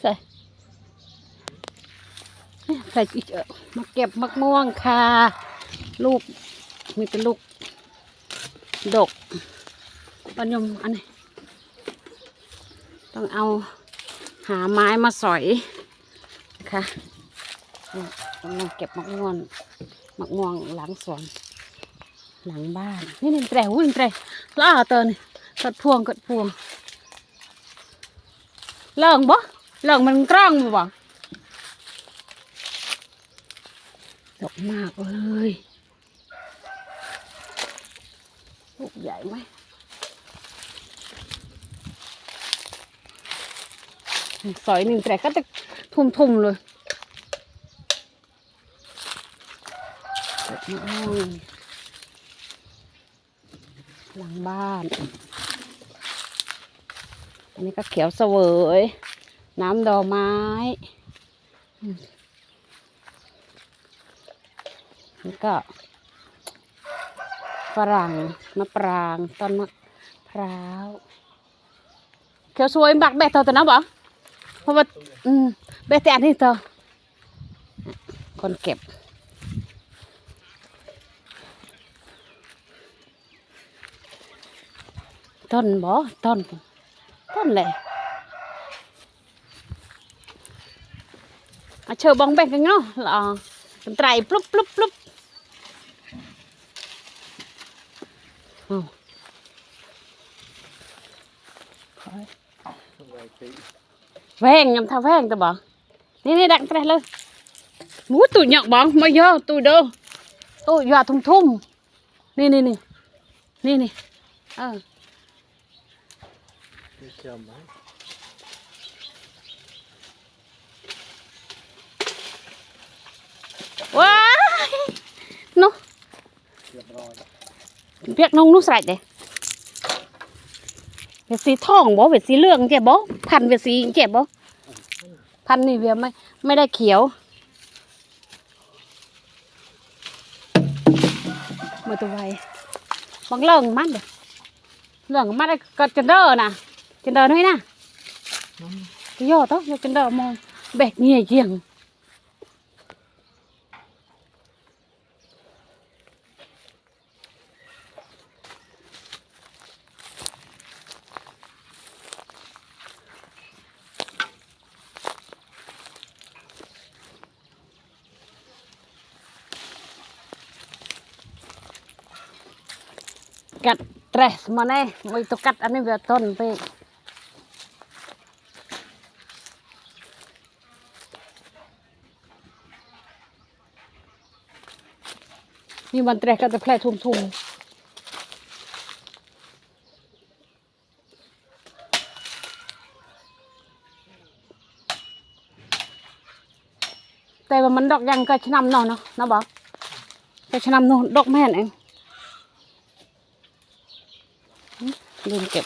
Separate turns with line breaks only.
ใส่ใส่อีกมาเก็บมะม่วงค่ะลูกมีเป็นลูก ดกปัญญมอันนี้ ต้องเอาหาไม้มาสอยค่ะกำลังเก็บมะม่วงมะม่วงหลังสวน หลังบ้าน นี่นี่แตรวิ่งแตรล่าเตอนี่กดพวงกดพวง เลิงบ่เลิงมันกล้องบ่บ่ดกมากเลยลูกใหญ่ไหมสอยหนึ่งแตรก็จะทุ่มๆเลยหลังบ้าน อันนี้ก็เขียวเสวย น้ำดอกไม้นี่ก็ฝรั่งมะปรางต้นมะพร้าวเขียวสวยบักแบะเท่าตัวนะบ่เพราะว่าอืมแบะแต่อันนี้เท่าคนเก็บต้นบ่ต้น ต้นเลยเอาเชิญบองแบกกันเนาะละออเป็นไตรปลุ๊บปลุ๊บปลุ๊บเวงยำท่าแวงตัวบ่นี่นี่ดักไตรเลยหมูตุ่ยหยอกใส่เด็ดเออ
ไม่เชื่อไหม
ว้ายเนาะ
เรียบร้อย
เรียกน้องนุสไรเด้เวสีทองบ่เวสีเหลืองเจ็บบ่พันเวสีเจ็บบ่พันนี่เวียไม่ไม่ได้เขียวมือตัวไวบางเรื่องมันเด้อเรื่องมันได้ก็จะเด้อนะ ចន្ទនោះឯណាទៅយកទៅយកចន្ទមកបេះងាយជាងកាត់ត្រេះមកនេះមួយទៅកាត់អានេះវាអត់ទន់ពេក นี่มันเตรก็จะแพร่ทุ่มทุ่มแต่ว่ามันดอกยังก็ชนำเนาะเนาะนะบอกก็ชนำนาะดอกแม่นเองลืมเก็บ